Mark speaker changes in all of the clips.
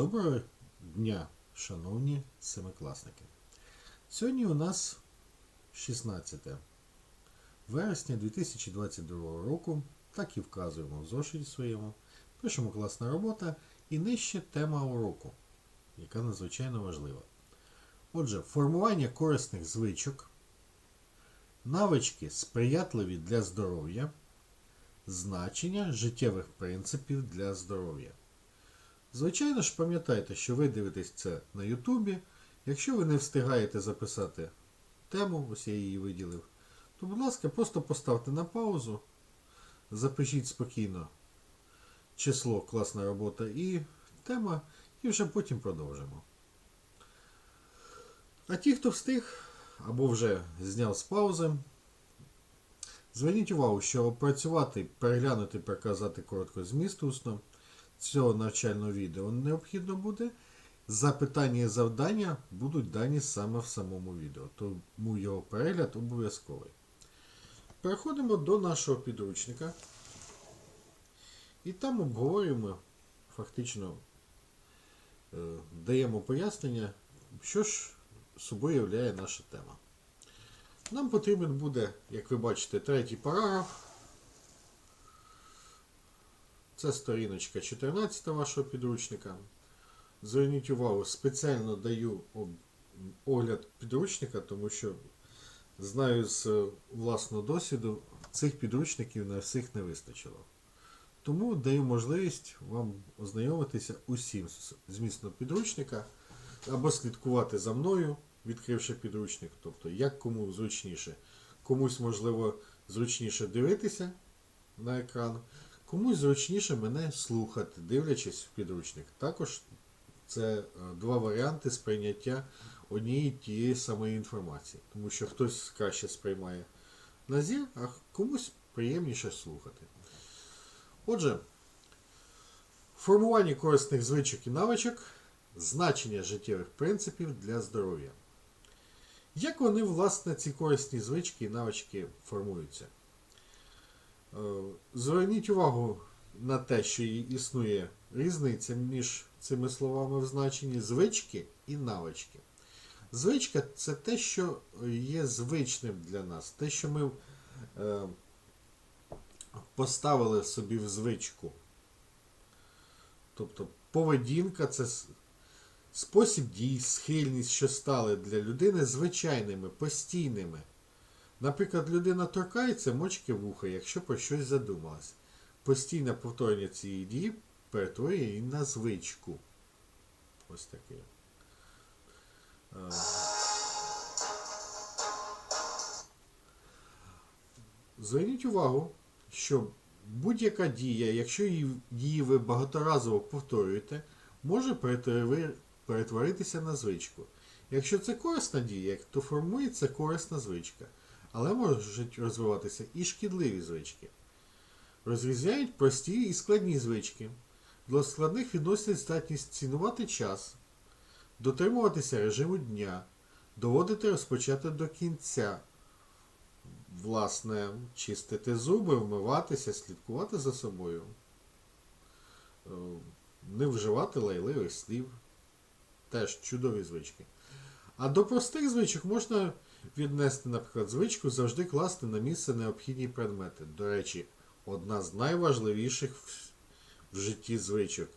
Speaker 1: Доброго дня, шановні семикласники. Сьогодні у нас 16 вересня 2022 року, так і вказуємо в зошиті своєму. Пишемо класна робота і нижче тема уроку, яка надзвичайно важлива. Отже, формування корисних звичок, навички сприятливі для здоров'я, значення життєвих принципів для здоров'я. Звичайно ж, пам'ятайте, що ви дивитесь це на Ютубі. Якщо ви не встигаєте записати тему, ось я її виділив, то, будь ласка, просто поставте на паузу, запишіть спокійно число, класна робота і тема, і вже потім продовжимо. А ті, хто встиг або вже зняв з паузи, зверніть увагу, що опрацювати, переглянути, переказати коротко зміст усно цього навчального відео необхідно буде. Запитання і завдання будуть дані саме в самому відео, тому його перегляд обов'язковий. Переходимо до нашого підручника. І там обговорюємо, фактично е, даємо пояснення, що ж собою являє наша тема. Нам потрібен буде, як ви бачите, третій параграф. Це сторіночка 14 вашого підручника. Зверніть увагу, спеціально даю огляд підручника, тому що знаю з власного досвіду, цих підручників на всіх не вистачило. Тому даю можливість вам ознайомитися усім змістом підручника або слідкувати за мною, відкривши підручник, тобто як кому зручніше. Комусь, можливо, зручніше дивитися на екран. Комусь зручніше мене слухати, дивлячись в підручник. Також це е, два варіанти сприйняття однієї тієї самої інформації. Тому що хтось краще сприймає на зір, а комусь приємніше слухати. Отже, формування корисних звичок і навичок, значення життєвих принципів для здоров'я. Як вони, власне, ці корисні звички і навички формуються? Е, Зверніть увагу на те, що існує різниця між цими словами в значенні звички і навички. Звичка це те, що є звичним для нас, те, що ми е, поставили собі в звичку. Тобто поведінка це спосіб дій, схильність, що стали для людини звичайними, постійними. Наприклад, людина торкається мочки вуха, якщо про щось задумалась. Постійне повторення цієї дії перетворює її на звичку. Ось таке. Зверніть увагу, що будь-яка дія, якщо її ви багаторазово повторюєте, може перетворитися на звичку. Якщо це корисна дія, то формується корисна звичка. Але можуть розвиватися і шкідливі звички. Розрізняють прості і складні звички. До складних відносять здатність цінувати час, дотримуватися режиму дня, доводити розпочати до кінця, власне, чистити зуби, вмиватися, слідкувати за собою, е, не вживати лайливих слів. Теж чудові звички. А до простих звичок можна віднести, наприклад, звичку завжди класти на місце необхідні предмети. До речі, одна з найважливіших в житті звичок.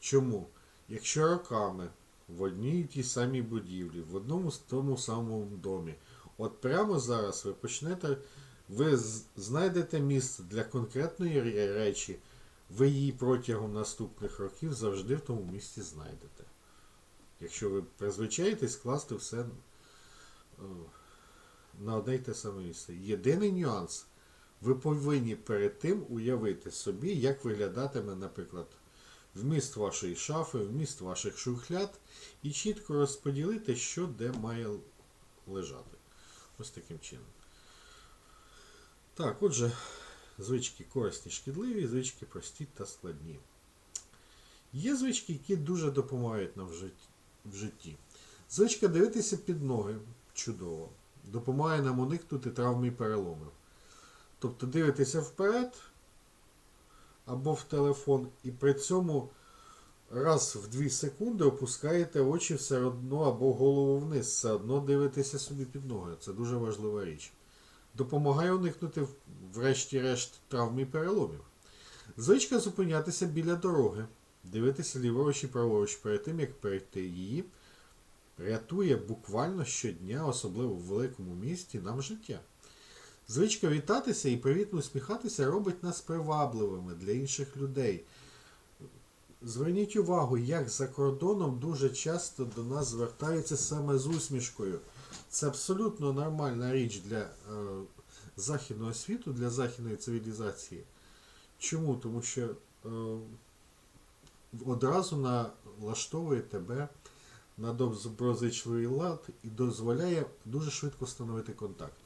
Speaker 1: Чому? Якщо роками в одній тій самій будівлі, в одному тому самому домі, от прямо зараз ви почнете, ви знайдете місце для конкретної речі, ви її протягом наступних років завжди в тому місці знайдете. Якщо ви призвичаєтесь скласти все на одне й те саме місце. Єдиний нюанс. Ви повинні перед тим уявити собі, як виглядатиме, наприклад, вміст вашої шафи, вміст ваших шухляд, і чітко розподілити, що де має лежати. Ось таким чином. Так, отже, звички корисні, шкідливі, звички прості та складні. Є звички, які дуже допомагають нам в житті. Звичка дивитися під ноги чудово допомагає нам уникнути травм і переломів. Тобто дивитися вперед або в телефон, і при цьому раз в 2 секунди опускаєте очі все одно або голову вниз, все одно дивитеся собі під ноги. Це дуже важлива річ. Допомагає уникнути врешті-решт травм і переломів. Звичка зупинятися біля дороги, дивитися ліворуч і праворуч перед тим, як перейти її, рятує буквально щодня, особливо в великому місті, нам життя. Звичка вітатися і привітно усміхатися робить нас привабливими для інших людей. Зверніть увагу, як за кордоном дуже часто до нас звертаються саме з усмішкою. Це абсолютно нормальна річ для е, західного світу, для західної цивілізації. Чому? Тому що е, одразу налаштовує тебе на доброзичливий лад і дозволяє дуже швидко встановити контакт.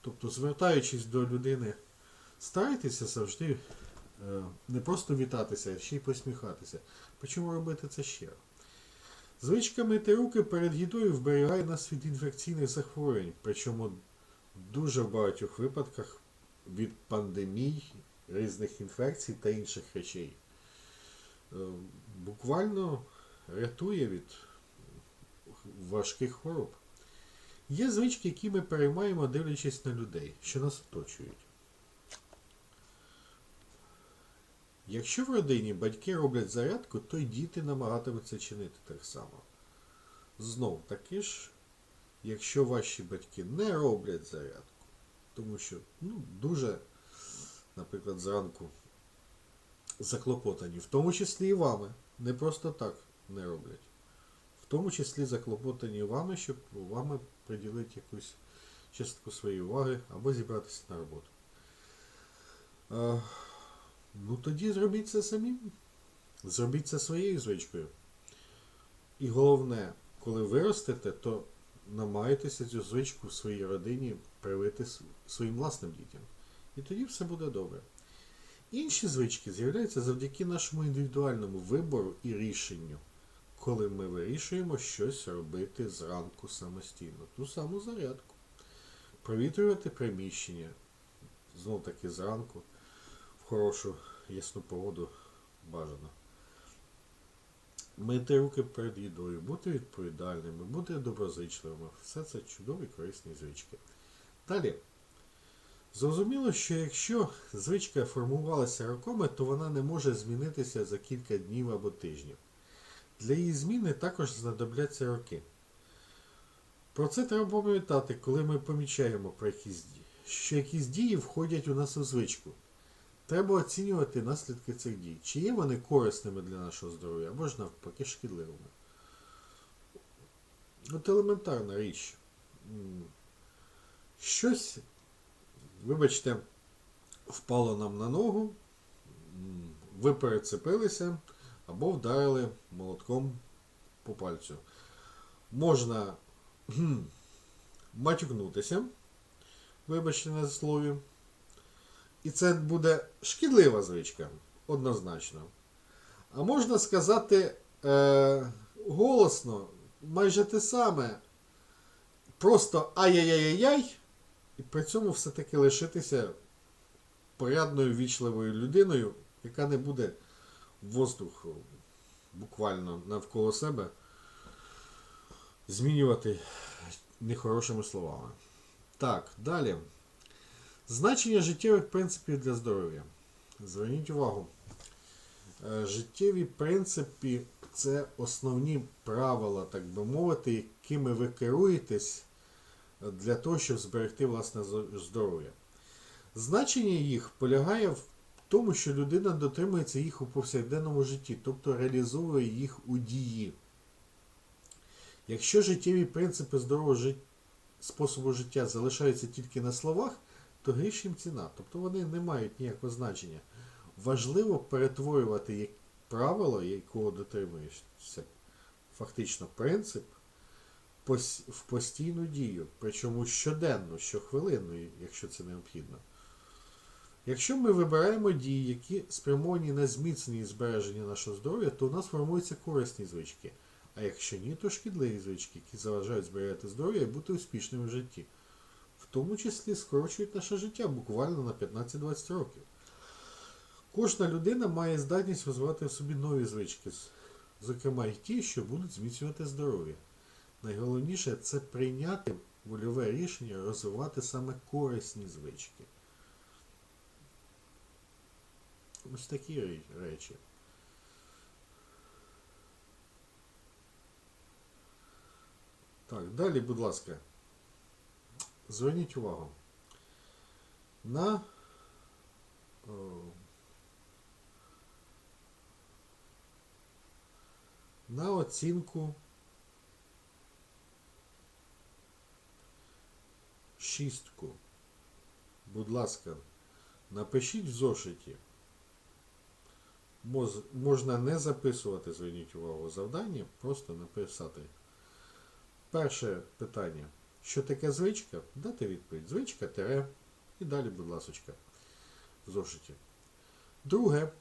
Speaker 1: Тобто, звертаючись до людини, старайтеся завжди е, не просто вітатися, а ще й посміхатися. Почому робити це ще? Звичка мити руки перед їдою вберігає нас від інфекційних захворювань, причому дуже в багатьох випадках від пандемій, різних інфекцій та інших речей. Е, Буквально рятує від важких хвороб. Є звички, які ми переймаємо, дивлячись на людей, що нас оточують. Якщо в родині батьки роблять зарядку, то й діти намагатимуться чинити так само. Знов таки ж, якщо ваші батьки не роблять зарядку, тому що ну, дуже, наприклад, зранку заклопотані, в тому числі і вами, не просто так не роблять. Тому числі заклопотані вами, щоб вами приділити якусь частку своєї уваги або зібратися на роботу. Е, ну тоді зробіть це самі. Зробіть це своєю звичкою. І головне, коли виростете, то намагайтеся цю звичку в своїй родині привити своїм власним дітям. І тоді все буде добре. Інші звички з'являються завдяки нашому індивідуальному вибору і рішенню, коли ми вирішуємо щось робити зранку самостійно, ту саму зарядку, провітрювати приміщення, знов таки зранку, в хорошу ясну погоду бажано. Мити руки перед їдою, бути відповідальними, бути доброзичливими. Все це чудові корисні звички. Далі. Зрозуміло, що якщо звичка формувалася роками, то вона не може змінитися за кілька днів або тижнів. Для її зміни також знадобляться роки. Про це треба пам'ятати, коли ми помічаємо про якісь дії, що якісь дії входять у нас у звичку. Треба оцінювати наслідки цих дій, чи є вони корисними для нашого здоров'я, або ж навпаки шкідливими. От елементарна річ. Щось вибачте, впало нам на ногу, ви перецепилися або вдарили молотком по пальцю. Можна матюкнутися, вибачте на слові. І це буде шкідлива звичка, однозначно. А можна сказати е, голосно, майже те саме. Просто ай-яй-яй-яй, і при цьому все-таки лишитися порядною вічливою людиною, яка не буде воздух буквально навколо себе змінювати нехорошими словами. Так, далі. Значення життєвих принципів для здоров'я. Зверніть увагу. Е, Життєві принципи це основні правила, так би мовити, якими ви керуєтесь для того, щоб зберегти власне здоров'я. Значення їх полягає в тому, що людина дотримується їх у повсякденному житті, тобто реалізовує їх у дії. Якщо життєві принципи здорового жит... способу життя залишаються тільки на словах, то гріш їм ціна. Тобто вони не мають ніякого значення. Важливо перетворювати правило, якого дотримуєшся, фактично принцип, в постійну дію, причому щоденно, щохвилинно, якщо це необхідно. Якщо ми вибираємо дії, які спрямовані на зміцнення і збереження нашого здоров'я, то у нас формуються корисні звички. А якщо ні, то шкідливі звички, які заважають зберігати здоров'я і бути успішними в житті. В тому числі скорочують наше життя буквально на 15-20 років. Кожна людина має здатність розвивати в собі нові звички, зокрема й ті, що будуть зміцнювати здоров'я. Найголовніше це прийняти вольове рішення розвивати саме корисні звички. Ось такі ре- речі. Так, далі, будь ласка, зверніть увагу на о, на оцінку шістку. Будь ласка, напишіть в зошиті. Можна не записувати, зверніть увагу, завдання, просто написати. Перше питання. Що таке звичка? Дати відповідь. Звичка тире. І далі, будь ласочка, в зошиті. Друге.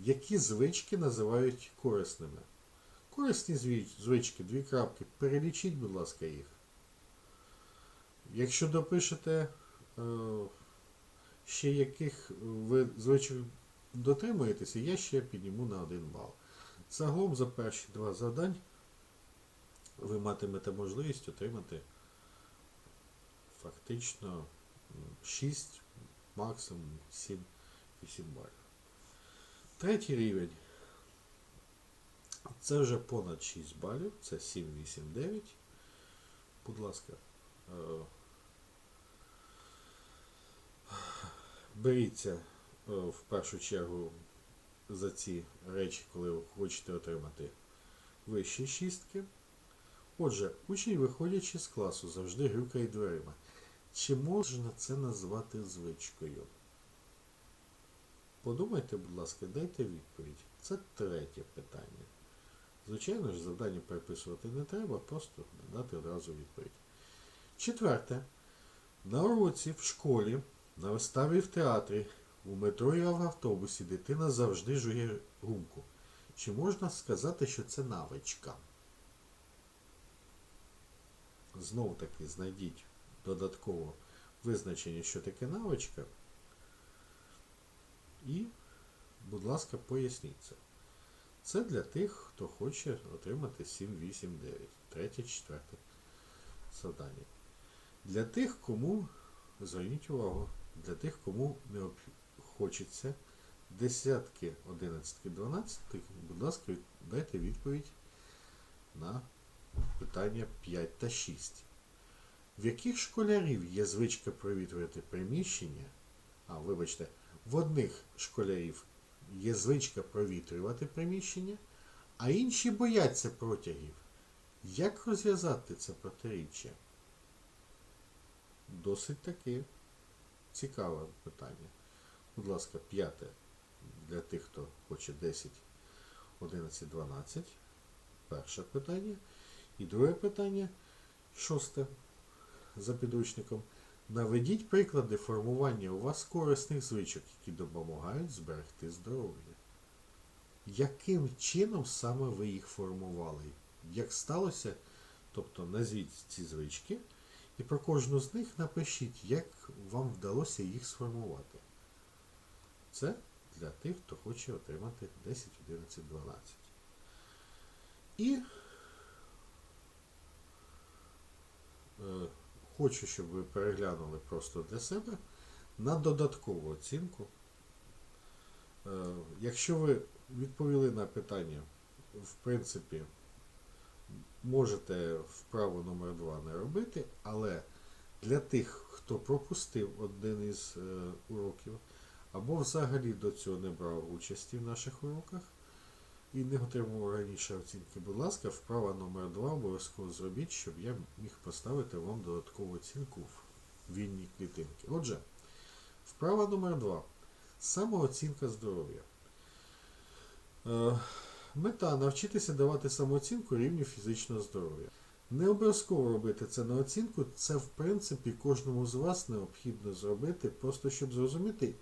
Speaker 1: Які звички називають корисними? Корисні звички, дві крапки. Перелічіть, будь ласка, їх. Якщо допишете, е, ще яких ви звичок дотримуєтеся, я ще підніму на один бал. Загалом за перші два завдань ви матимете можливість отримати фактично 6, максимум 7-8 балів. Третій рівень. Це вже понад 6 балів, це 7, 8, 9. Будь ласка, е, беріться в першу чергу за ці речі, коли ви хочете отримати вищі шістки. Отже, учень, виходячи з класу, завжди грюкає дверима. Чи можна це назвати звичкою? Подумайте, будь ласка, дайте відповідь. Це третє питання. Звичайно ж, завдання переписувати не треба, просто дати одразу відповідь. Четверте. На уроці в школі, на виставі в театрі, у метро і в автобусі дитина завжди жує гумку. Чи можна сказати, що це навичка? Знову таки знайдіть додатково визначення, що таке навичка. І, будь ласка, поясніть це. Це для тих, хто хоче отримати 7, 8, 9. Третє, четверте завдання. Для тих, кому, зверніть увагу, для тих, кому не об- хочеться десятки, 11, 12, будь ласка, дайте відповідь на питання 5 та 6. В яких школярів є звичка провітрювати приміщення? А, вибачте, в одних школярів є звичка провітрювати приміщення, а інші бояться протягів. Як розв'язати це протиріччя? Досить таки цікаве питання. Будь ласка, п'яте для тих, хто хоче 10, 11, 12. Перше питання. І друге питання, шосте за підручником. Наведіть приклади формування у вас корисних звичок, які допомагають зберегти здоров'я. Яким чином саме ви їх формували? Як сталося? Тобто назвіть ці звички і про кожну з них напишіть, як вам вдалося їх сформувати. Це для тих, хто хоче отримати 10, 11, 12. І е, хочу, щоб ви переглянули просто для себе на додаткову оцінку. Е, Якщо ви відповіли на питання, в принципі, можете вправу номер 2 не робити, але для тих, хто пропустив один із е, уроків, або взагалі до цього не брав участі в наших уроках і не отримував раніше оцінки, будь ласка, вправа номер 2 обов'язково зробіть, щоб я міг поставити вам додаткову оцінку в вільній клітинки. Отже, вправа номер 2. Самооцінка здоров'я. Е, Мета навчитися давати самооцінку рівню фізичного здоров'я. Не обов'язково робити це на оцінку, це в принципі кожному з вас необхідно зробити, просто щоб зрозуміти,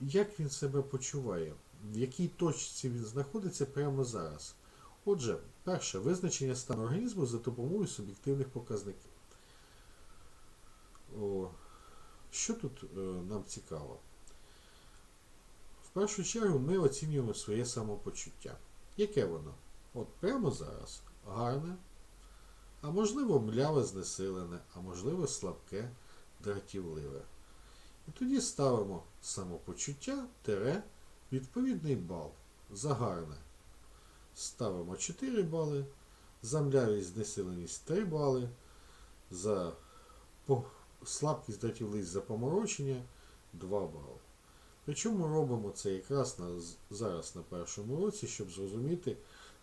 Speaker 1: як він себе почуває, в якій точці він знаходиться прямо зараз. Отже, перше визначення стану організму за допомогою суб'єктивних показників. О, що тут е, нам цікаво? В першу чергу ми оцінюємо своє самопочуття. Яке воно? От прямо зараз гарне, а можливо мляве знесилене, а можливо слабке, дратівливе. І тоді ставимо самопочуття тире відповідний бал за гарне. Ставимо 4 бали, за млявість знесиленість 3 бали, за слабкість дратівливість за поморочення 2 бали. Причому робимо це якраз на, зараз на першому році, щоб зрозуміти,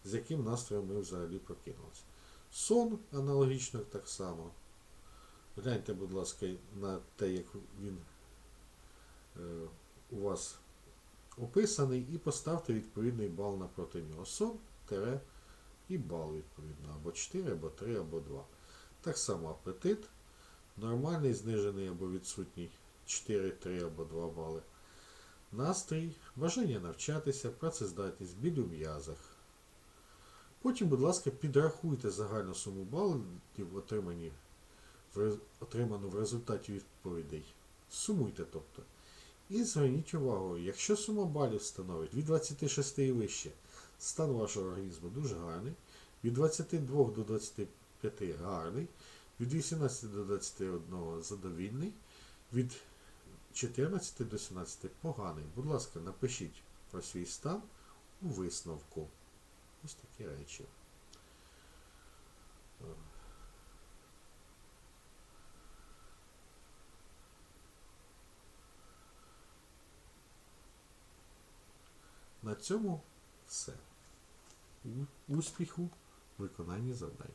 Speaker 1: з яким настроєм ми взагалі прокинулися. Сон аналогічно так само. Гляньте, будь ласка, на те, як він у вас описаний, і поставте відповідний бал напроти нього. Сон тире і бал відповідно. Або 4, або 3, або 2. Так само апетит. Нормальний, знижений або відсутній 4, 3 або 2 бали. Настрій, бажання навчатися, працездатність, біль у м'язах. Потім, будь ласка, підрахуйте загальну суму балів, отриману в результаті відповідей. Сумуйте, тобто. І зверніть увагу, якщо сума балів становить від 26 і вище, стан вашого організму дуже гарний, від 22 до 25 гарний, від 18 до 21 задовільний, від 14 до 17 поганий. Будь ласка, напишіть про свій стан у висновку. Ось такі речі. На цьому все. Успіху в виконанні завдань.